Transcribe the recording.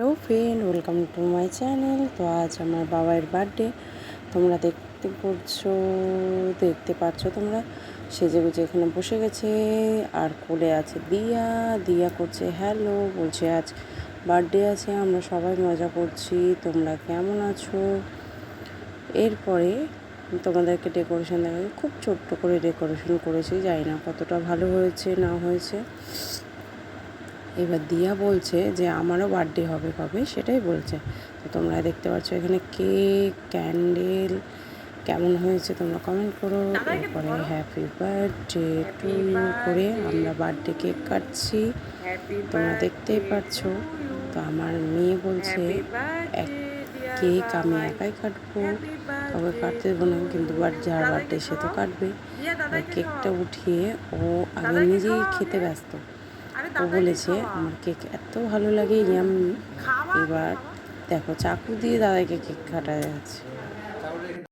Hello friend, welcome to my channel. তো আজ আমার বাবার বার্থডে। তোমরা দেখতে পড়ছো, দেখতে পাচ্ছ তোমরা। সেজে গুজে এখানে বসে গেছে, আর কোলে আছে দিয়া। দিয়া করছে, হ্যালো, বলছে, আজ বার্থডে আছে, আমরা সবাই মজা করছি, তোমরা কেমন আছো? এরপরে তোমাদেরকে ডেকোরেশন দেখা খুব ছোট্ট করে ডেকোরেশন করেছি, জানি না কতটা ভালো হয়েছে, না হয়েছে। এবার দিয়া বলছে যে আমারও বার্থডে হবে কবে? সেটাই বলছে। তো তোমরা দেখতে পাচ্ছ এখানে কেক ক্যান্ডেল কেমন হয়েছে তোমরা কমেন্ট করো। এরপরে হ্যাপি বার্থডে টু করে আমরা বার্থডে কেক কাটছি। তোমরা দেখতেই পাচ্ছ। তো আমার মেয়ে বলছে এক কেক আমি একাই কাটবো। কাউকে কাটতে দেবো না কিন্তু বাট যার বার্থডে সে তো কাটবে। কেকটা উঠিয়ে ও আগে নিজেই খেতে ব্যস্ত। ও বলেছে আমার কেক এত ভালো লাগে ইয়াম্মি। এবার দেখো চাকু দিয়ে দাদাকে কেক কাটা যাচ্ছে।